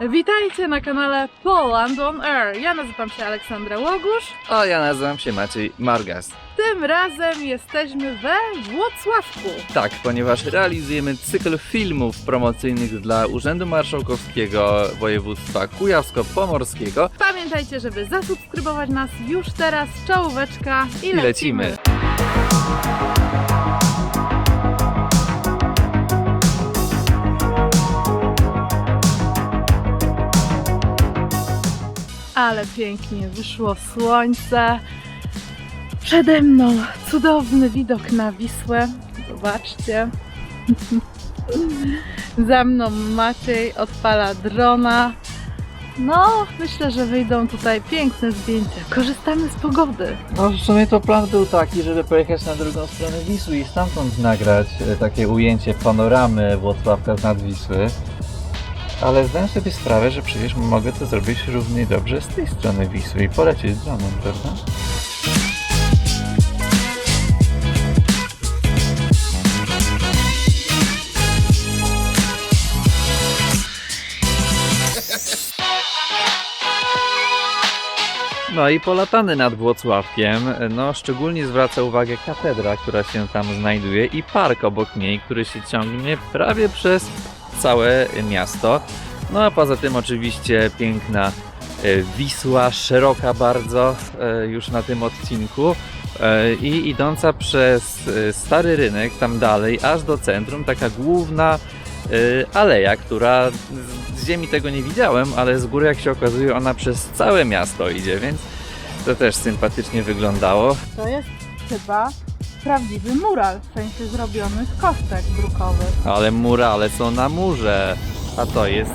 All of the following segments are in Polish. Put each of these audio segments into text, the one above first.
Witajcie na kanale Poland on Air. Ja nazywam się Aleksandra Łogusz. A ja nazywam się Maciej Margas. Tym razem jesteśmy we Włocławku. Tak, ponieważ realizujemy cykl filmów promocyjnych dla Urzędu Marszałkowskiego Województwa Kujawsko-Pomorskiego. Pamiętajcie, żeby zasubskrybować nas już teraz. Czołóweczka i, I lecimy. Ale pięknie wyszło słońce. Przede mną cudowny widok na Wisłę. Zobaczcie. Za mną Maciej odpala drona. No, myślę, że wyjdą tutaj piękne zdjęcia. Korzystamy z pogody. No w sumie to plan był taki, żeby pojechać na drugą stronę Wisły i stamtąd nagrać e, takie ujęcie panoramy Włocławka z nad Wisły. Ale zdałem sobie sprawę, że przecież mogę to zrobić równie dobrze z tej strony Wisły i polecieć dronem, prawda? No i polatany nad Włocławkiem, no szczególnie zwraca uwagę katedra, która się tam znajduje i park obok niej, który się ciągnie prawie przez całe miasto. No a poza tym oczywiście piękna e, Wisła, szeroka bardzo e, już na tym odcinku e, i idąca przez Stary Rynek, tam dalej, aż do centrum, taka główna aleja, która z ziemi tego nie widziałem, ale z góry jak się okazuje ona przez całe miasto idzie, więc to też sympatycznie wyglądało. To jest chyba prawdziwy mural, w sensie zrobiony z kostek brukowych. Ale murale są na murze, a to jest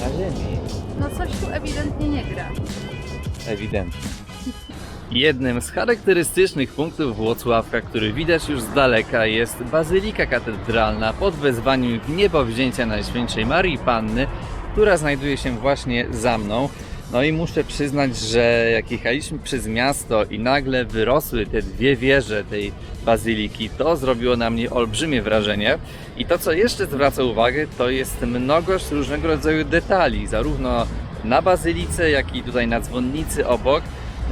na ziemi. No coś tu ewidentnie nie gra. Ewidentnie. Jednym z charakterystycznych punktów Włocławka, który widać już z daleka, jest Bazylika Katedralna pod wezwaniem w niebo wzięcia Najświętszej Marii Panny, która znajduje się właśnie za mną. No i muszę przyznać, że jak jechaliśmy przez miasto i nagle wyrosły te dwie wieże tej bazyliki, to zrobiło na mnie olbrzymie wrażenie. I to, co jeszcze zwraca uwagę, to jest mnogość różnego rodzaju detali, zarówno na bazylice, jak i tutaj na dzwonnicy obok.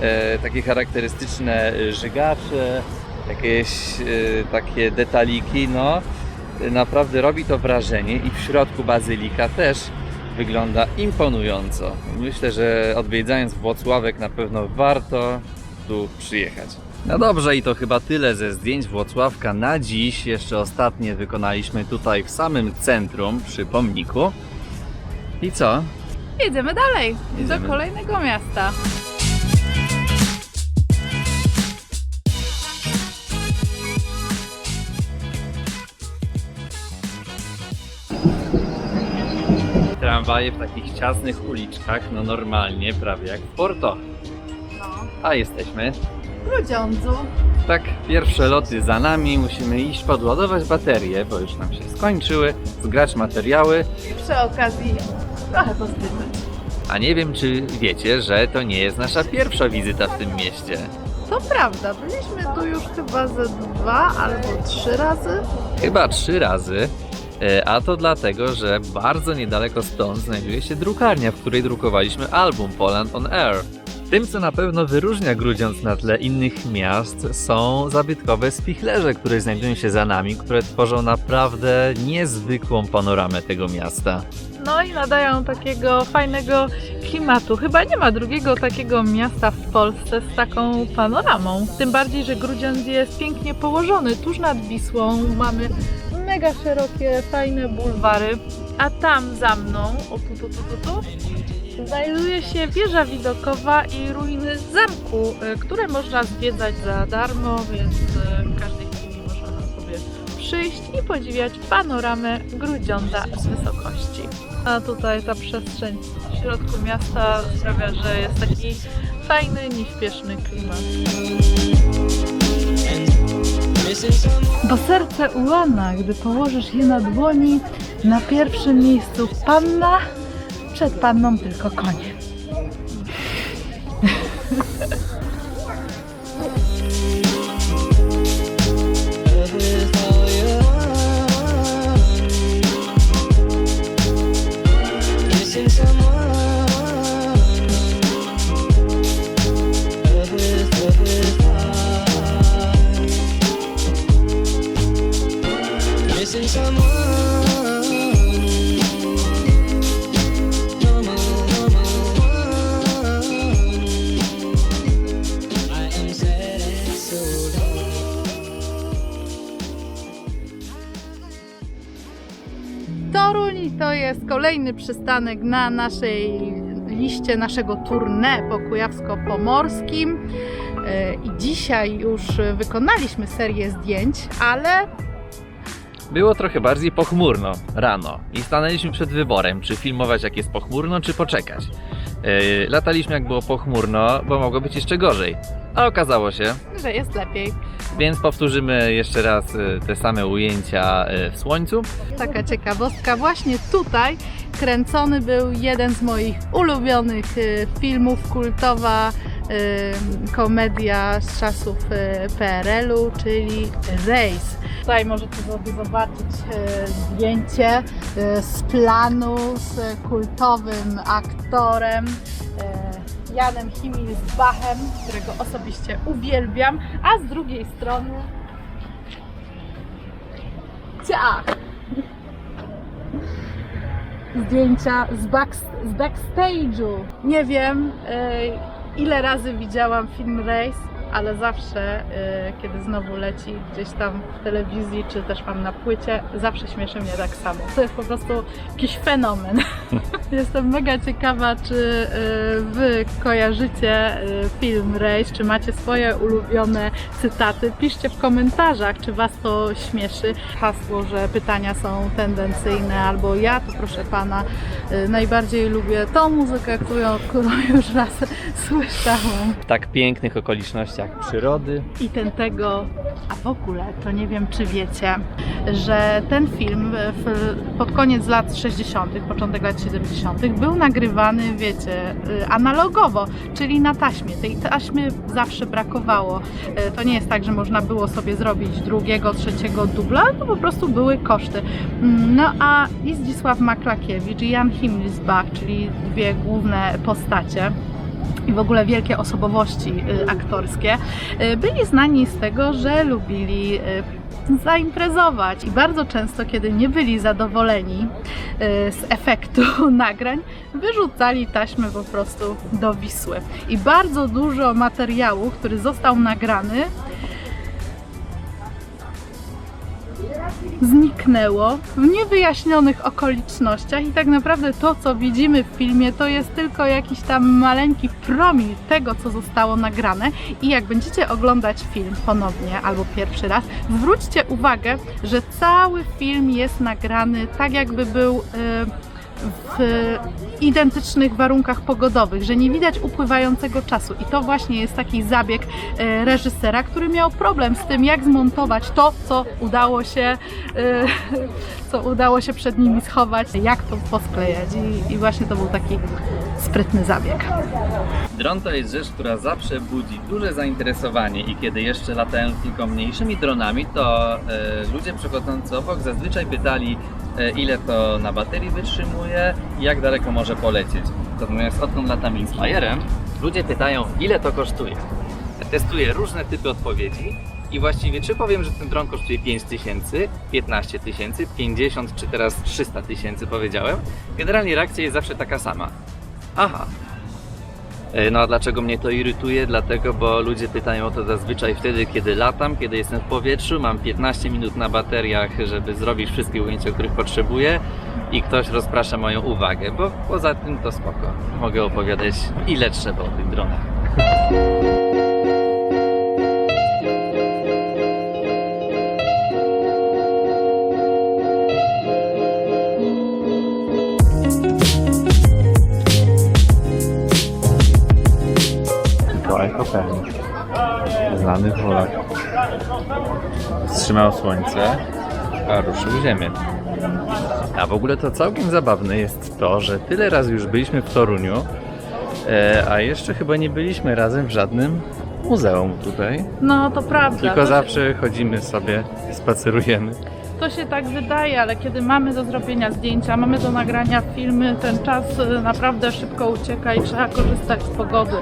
E, takie charakterystyczne e, żygacze, jakieś e, takie detaliki, no E, naprawdę robi to wrażenie i w środku bazylika też wygląda imponująco. Myślę, że odwiedzając Włocławek na pewno warto tu przyjechać. No dobrze, i to chyba tyle ze zdjęć Włocławka na dziś. Jeszcze ostatnie wykonaliśmy tutaj w samym centrum przy pomniku. I co? Jedziemy dalej, Jedziemy. do kolejnego miasta. Tramwaje w takich ciasnych uliczkach, no normalnie, prawie jak w Porto. No. A jesteśmy. W Grudziądzu. Tak, pierwsze loty za nami, musimy iść podładować baterie, bo już nam się skończyły, zgrać materiały, I przy okazji trochę pozbywać. a nie wiem czy wiecie, że to nie jest nasza pierwsza wizyta w tym mieście. To prawda, byliśmy tu już chyba ze dwa albo trzy razy. Chyba trzy razy, a to dlatego, że bardzo niedaleko stąd znajduje się drukarnia, w której drukowaliśmy album Poland on Air. Tym, co na pewno wyróżnia Grudziądz na tle innych miast, są zabytkowe spichlerze, które znajdują się za nami, które tworzą naprawdę niezwykłą panoramę tego miasta. No i nadają takiego fajnego klimatu. Chyba nie ma drugiego takiego miasta w Polsce z taką panoramą. Tym bardziej, że Grudziądz jest pięknie położony tuż nad Wisłą. Mamy mega szerokie, fajne bulwary. A tam za mną, o tu, tu, tu, tu, tu, znajduje się wieża widokowa i ruiny zamku, y, które można zwiedzać za darmo, więc y, w każdej chwili można sobie przyjść i podziwiać panoramę Grudziądza z wysokości. A tutaj ta przestrzeń w środku miasta sprawia, że jest taki fajny, nieśpieszny klimat. Bo serce ułana, gdy położysz je na dłoni, na pierwszym miejscu panna, przed panną tylko konie. Toruń to jest kolejny przystanek na naszej liście naszego tournée po Kujawsko-Pomorskim. E, I dzisiaj już wykonaliśmy serię zdjęć, ale Było trochę bardziej pochmurno rano i stanęliśmy przed wyborem, czy filmować jak jest pochmurno, czy poczekać. Yy, lataliśmy jak było pochmurno, bo mogło być jeszcze gorzej. A okazało się, że jest lepiej. więc powtórzymy jeszcze raz yy, te same ujęcia yy, w słońcu. Taka ciekawostka, właśnie tutaj kręcony był jeden z moich ulubionych y, filmów, kultowa y, komedia z czasów y, PRL-u, czyli Race. Tutaj możecie sobie zobaczyć y, zdjęcie y, z planu z kultowym aktorem y, Janem Himilsbachem, którego osobiście uwielbiam, a z drugiej strony ciach! zdjęcia z, back, z backstage'u. Nie wiem, e, ile razy widziałam film Race, ale zawsze, e, kiedy znowu leci gdzieś tam w telewizji, czy też mam na płycie, zawsze śmieszy mnie tak samo. To jest po prostu jakiś fenomen. Jestem mega ciekawa, czy e, Wy kojarzycie e, film Race, czy macie swoje ulubione cytaty. Piszcie w komentarzach, czy Was to śmieszy. Hasło, że pytania są tendencyjne, albo ja to proszę Pana najbardziej lubię tą muzykę, którą, którą już raz słyszałam. W tak pięknych okolicznościach przyrody. i ten tego, a w ogóle to nie wiem czy wiecie, że ten film w, pod koniec lat 60., początek lat 70. był nagrywany, wiecie, y, analogowo, czyli na taśmie. Tej taśmy zawsze brakowało. Y, To nie jest tak, że można było sobie zrobić drugiego, trzeciego dubla, to po prostu były koszty. Mm, No a i Zdzisław Maklakiewicz i Jan Himmelsbach, czyli dwie główne postacie, i w ogóle wielkie osobowości y, aktorskie, y, byli znani z tego, że lubili y, zaimprezować i bardzo często, kiedy nie byli zadowoleni z efektu nagrań, wyrzucali taśmy po prostu do Wisły. I bardzo dużo materiału, który został nagrany, zniknęło w niewyjaśnionych okolicznościach i tak naprawdę to, co widzimy w filmie, to jest tylko jakiś tam maleńki promil tego, co zostało nagrane. I jak będziecie oglądać film ponownie albo pierwszy raz, zwróćcie uwagę, że cały film jest nagrany tak jakby był y, w identycznych warunkach pogodowych, że nie widać upływającego czasu i to właśnie jest taki zabieg e, reżysera, który miał problem z tym, jak zmontować to, co udało się, e, co udało się przed nimi schować, jak to posklejać i, i właśnie to był taki sprytny zabieg. Dron to jest rzecz, która zawsze budzi duże zainteresowanie i kiedy jeszcze latałem tylko mniejszymi dronami, to e, ludzie przechodzący obok zazwyczaj pytali, ile to na baterii wytrzymuje i jak daleko może polecieć. Natomiast odkąd latam Inspirem, ludzie pytają, ile to kosztuje. Testuję różne typy odpowiedzi i właściwie czy powiem, że ten dron kosztuje 5 tysięcy, 15 tysięcy, 50 czy teraz 300 tysięcy powiedziałem, generalnie reakcja jest zawsze taka sama. Aha, E, No a dlaczego mnie to irytuje? Dlatego, bo ludzie pytają o to zazwyczaj wtedy, kiedy latam, kiedy jestem w powietrzu, mam 15 minut na bateriach, żeby zrobić wszystkie ujęcia, których potrzebuję i ktoś rozprasza moją uwagę, bo poza tym to spoko. Mogę opowiadać ile trzeba o tych dronach. Mikołaj Kopernik, znany Polak. Wstrzymał słońce, a ruszył ziemię. A w ogóle to całkiem zabawne jest to, że tyle razy już byliśmy w Toruniu, e, a jeszcze chyba nie byliśmy razem w żadnym muzeum tutaj. No to prawda. Tylko to, zawsze chodzimy sobie, spacerujemy. To się tak wydaje, ale kiedy mamy do zrobienia zdjęcia, mamy do nagrania filmy, ten czas y, naprawdę szybko ucieka i trzeba korzystać z pogody.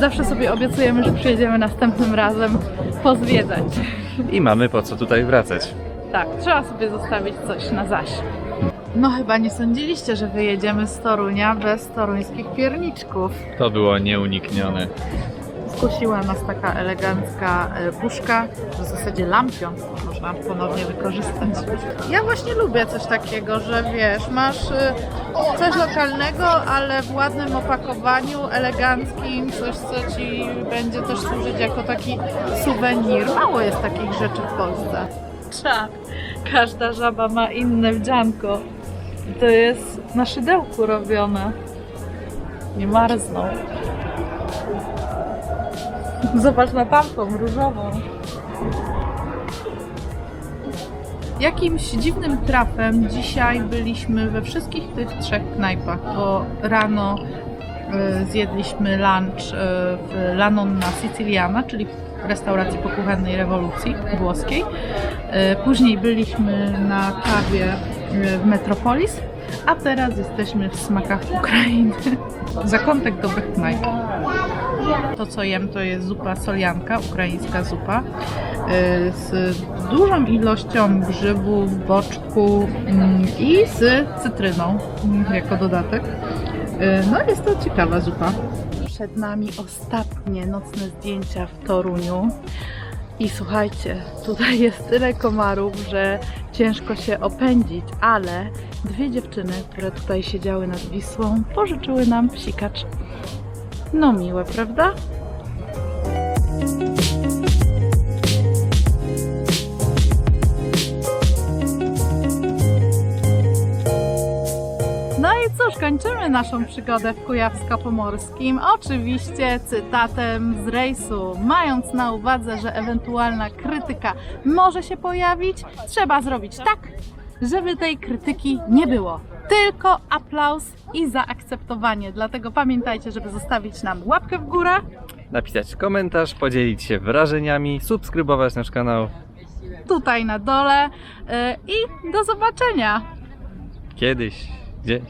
Zawsze sobie obiecujemy, że przyjedziemy następnym razem pozwiedzać. I mamy po co tutaj wracać. Tak, trzeba sobie zostawić coś na zaś. No chyba nie sądziliście, że wyjedziemy z Torunia bez toruńskich pierniczków. To było nieuniknione. Skusiła nas taka elegancka e, puszka, w zasadzie lampion można ponownie wykorzystać. Ja właśnie lubię coś takiego, że wiesz, masz e, coś lokalnego, ale w ładnym opakowaniu, eleganckim, coś co ci będzie też służyć jako taki suwenir. Mało jest takich rzeczy w Polsce. Tak, każda żaba ma inne wdzianko. To jest na szydełku robione. Nie marzną. Zobacz na tamtą, różową. Jakimś dziwnym trafem dzisiaj byliśmy we wszystkich tych trzech knajpach, bo rano e, zjedliśmy lunch e, w La Nonna Siciliana, czyli restauracji po kuchennej rewolucji włoskiej. E, Później byliśmy na kawie w Metropolis, a teraz jesteśmy w smakach Ukrainy. Zakątek dobrych knajp. To co jem to jest zupa solianka, ukraińska zupa y, z dużą ilością grzybów, boczku mm, i z cytryną mm, jako dodatek. Y, No jest to ciekawa zupa. Przed nami ostatnie nocne zdjęcia w Toruniu. I słuchajcie, tutaj jest tyle komarów, że ciężko się opędzić, ale dwie dziewczyny, które tutaj siedziały nad Wisłą, pożyczyły nam psikacz. No miłe, prawda? No i cóż, kończymy naszą przygodę w Kujawsko-Pomorskim. Oczywiście cytatem z rejsu. Mając na uwadze, że ewentualna krytyka może się pojawić, trzeba zrobić tak, żeby tej krytyki nie było. Tylko aplauz i zaakceptowanie. Dlatego pamiętajcie, żeby zostawić nam łapkę w górę. Napisać komentarz, podzielić się wrażeniami, subskrybować nasz kanał. tutaj na dole yy, i do zobaczenia. Kiedyś, gdzieś.